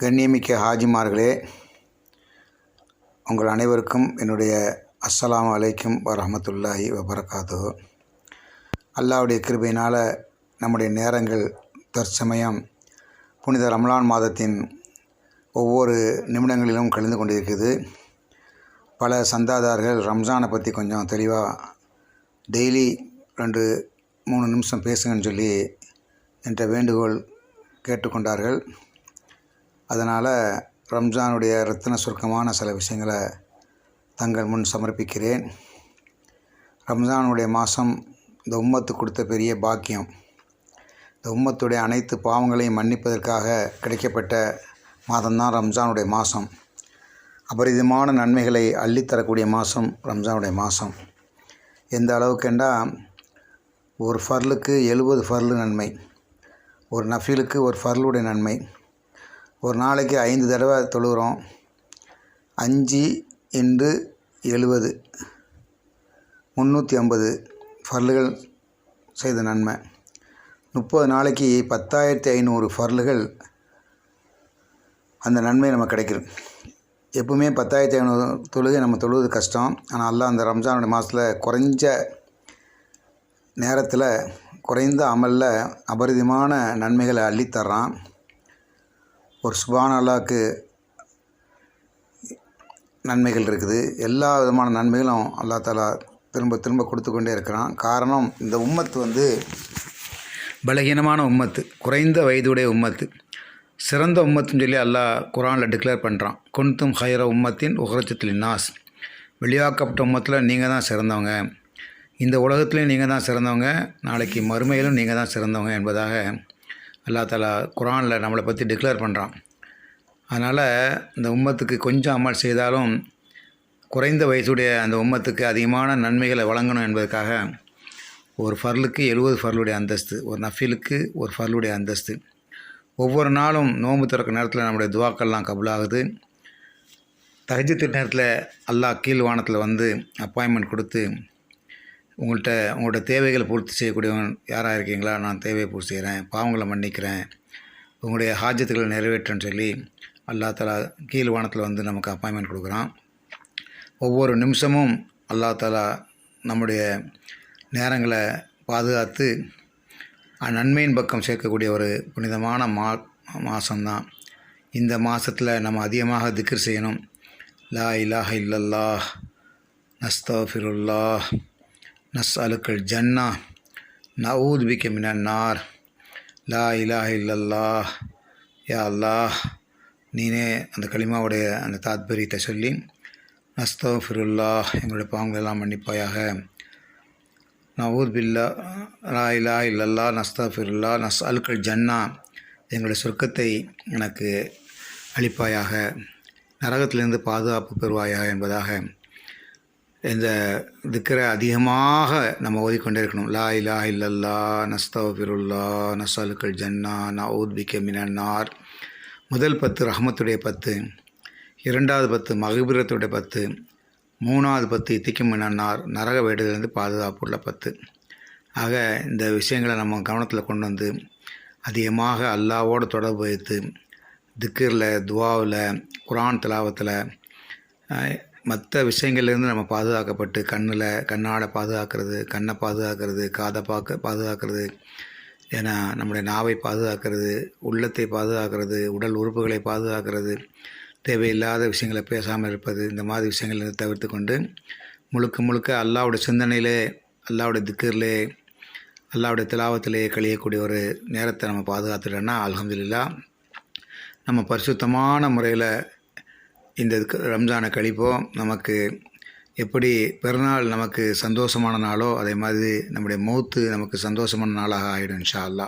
கண்ணியமிக்க ஹாஜிமார்களே உங்கள் அனைவருக்கும் என்னுடைய அஸ்ஸலாமு அலைக்கும் வரமத்துல்லாஹி வபரகாத்து அல்லாவுடைய கிருபையினால் நம்முடைய நேரங்கள் தற்சமயம் புனித ரமலான் மாதத்தின் ஒவ்வொரு நிமிடங்களிலும் கலந்து கொண்டிருக்குது பல சந்தாதாரர்கள் ரம்ஜானை பற்றி கொஞ்சம் தெளிவாக டெய்லி ரெண்டு மூணு நிமிஷம் பேசுங்கன்னு சொல்லி என்ற வேண்டுகோள் கேட்டுக்கொண்டார்கள். அதனால் ரம்ஜானுடைய ரத்தின சுருக்கமான சில விஷயங்களை தங்கள் முன் சமர்ப்பிக்கிறேன். ரம்ஜானுடைய மாதம் இந்த உம்மத்து கொடுத்த பெரிய பாக்கியம். இந்த உம்மத்துடைய அனைத்து பாவங்களையும் மன்னிப்பதற்காக கிடைக்கப்பட்ட மாதம்தான் ரம்ஜானுடைய மாதம். அபரிதமான நன்மைகளை அள்ளித்தரக்கூடிய மாதம் ரம்ஜானுடைய மாதம். எந்த அளவுக்குண்டா ஒரு ஃபர்லுக்கு எழுபது ஃபர்லு நன்மை. ஒரு நஃபீலுக்கு ஒரு ஃபர்லுடைய நன்மை. ஒரு நாளைக்கு ஐந்து தடவை தொழுகிறோம். அஞ்சு இன்று எழுபது. முந்நூற்றி ஐம்பது ஃபர்லுகள் செய்த நன்மை. முப்பது நாளைக்கு பத்தாயிரத்தி ஐநூறு ஃபர்லுகள் அந்த நன்மை நமக்கு கிடைக்கிது எப்பவுமே பத்தாயிரத்தி ஐநூறு தொழுகை நம்ம தொழுவது கஷ்டம். ஆனால் அல்லா அந்த ரம்ஜானுடைய மாதத்தில் குறைஞ்ச நேரத்தில் குறைந்த அமலில் அபரிதமான நன்மைகளை அள்ளித்தர்றான். ஒரு சுபான அல்லாவுக்கு நன்மைகள் இருக்குது. எல்லா விதமான நன்மைகளும் அல்லா தாலா திரும்ப திரும்ப கொடுத்து கொண்டே இருக்கிறான். காரணம் இந்த உம்மத்து வந்து பலகீனமான உம்மத்து குறைந்த வயதுடைய உம்மத்து. சிறந்த உம்மத்துன்னு சொல்லி அல்லாஹ் குரானில் டிக்ளேர் பண்ணுறான் குன்தும் ஹைர உம்மத்தின் உஹரச்சத்தில் நாஸ் வெளியாக்கப்பட்ட உம்மத்தில் நீங்கள் தான் சிறந்தவங்க. இந்த உலகத்துலேயும் நீங்கள் தான் சிறந்தவங்க. நாளைக்கு மறுமையிலும் நீங்கள் தான் சிறந்தவங்க என்பதாக அல்லா தாலா குரானில் நம்மளை பற்றி டிக்ளேர் பண்ணுறான் அதனால் இந்த உம்மத்துக்கு கொஞ்சம் அமல் செய்தாலும் குறைந்த வயசுடைய அந்த உம்மத்துக்கு அதிகமான நன்மைகளை வழங்கணும் என்பதற்காக ஒரு ஃபர்லுக்கு எழுபது ஃபர்லுடைய அந்தஸ்து ஒரு நஃபிலுக்கு ஒரு ஃபர்லுடைய அந்தஸ்து. ஒவ்வொரு நாளும் நோம்பு திறக்க நேரத்தில் நம்முடைய துவாக்கள்லாம் கபுலாகுது. தகஜத்து நேரத்தில் அல்லாஹ் கீழ் வானத்தில் வந்து அப்பாயின்மெண்ட் கொடுத்து உங்கள்கிட்ட உங்களோட தேவைகளை பூர்த்தி செய்யக்கூடியவன் யாராக இருக்கீங்களா? நான் தேவையை பூர்த்தி செய்கிறேன் பாவங்களை மன்னிக்கிறேன் உங்களுடைய ஹாஜத்துகளை நிறைவேற்றேன்னு சொல்லி அல்லா தலா கீழ் வானத்தில் வந்து நமக்கு அப்பாயின்மெண்ட் கொடுக்குறான். ஒவ்வொரு நிமிஷமும் அல்லா தாலா நம்முடைய நேரங்களை பாதுகாத்து நன்மையின் பக்கம் சேர்க்கக்கூடிய ஒரு புனிதமான மா மாதம்தான் இந்த மாதத்தில் நம்ம அதிகமாக திக்ர் செய்யணும். லா இலாஹ இல்லல்லா நஸ்தஃபிருல்லா நஸ் அலுக்கள் ஜன்னா நவூத் பிக்க மினன் லா இலாஹ இல்லல்லா யா அல்லாஹ் நீனே அந்த களிமாவுடைய அந்த தாத்பரியத்தை சொல்லி நஸ்தஃபிருல்லா எங்களுடைய பாவங்களெல்லாம் மன்னிப்பாயாக. நவூத் பில்லா லா இலா இல்லல்லா நஸ்தஃபிருல்லா நஸ் அல்கல் ஜன்னா எங்களுடைய சொர்க்கத்தை எனக்கு அளிப்பாயாக. நரகத்திலிருந்து பாதுகாப்பு பெறுவாயாக என்பதாக. இந்த திக்கரை அதிகமாக நம்ம ஓதிக்கொண்டே இருக்கணும். லா இலா இல்லல்லா நஸ்தஃபிருல்லா நஸ் அல்கல் ஜன்னா நவூத் பிக்க மினார் முதல் பத்து ரஹமத்துடைய பத்து இரண்டாவது பத்து மகிபிரத்துடைய பத்து மூணாவது பத்து இத்திக்கும் மினார் நரக வேடுதலிருந்து பாதுகாப்புள்ள பத்து. ஆக இந்த விஷயங்களை நம்ம கவனத்தில் கொண்டு வந்து அதிகமாக அல்லாவோடு தொடர்பு வைத்து திக்கரில் துவாவில் குரான் தலாவத்தில் மற்ற விஷயங்கள்லேருந்து நம்ம பாதுகாக்கப்பட்டு கண்ணில் கண்ணால் பாதுகாக்கிறது கண்ணை பாதுகாக்கிறது காதை பார்க்க பாதுகாக்கிறது. ஏன்னா நம்முடைய நாவை பாதுகாக்கிறது உள்ளத்தை பாதுகாக்கிறது உடல் உறுப்புகளை பாதுகாக்கிறது தேவையில்லாத விஷயங்களை பேசாமல் இருப்பது இந்த மாதிரி விஷயங்களை தவிர்த்து கொண்டு முழுக்க முழுக்க அல்லாவுடைய சிந்தனையிலே அல்லாவுடைய திக்கர்லே அல்லாவுடைய திலாவத்திலே கழியக்கூடிய ஒரு நேரத்தை நம்ம பாதுகாத்துட்டோன்னா அலமதுல்லா நம்ம பரிசுத்தமான முறையில் இந்த ரம்ஜானை கழிப்போம். நமக்கு எப்படி பிறநாள் நமக்கு சந்தோஷமான நாளோ அதே மாதிரி நம்முடைய மௌத்து நமக்கு சந்தோஷமான நாளாக ஆகிடும் இன்ஷா அல்லா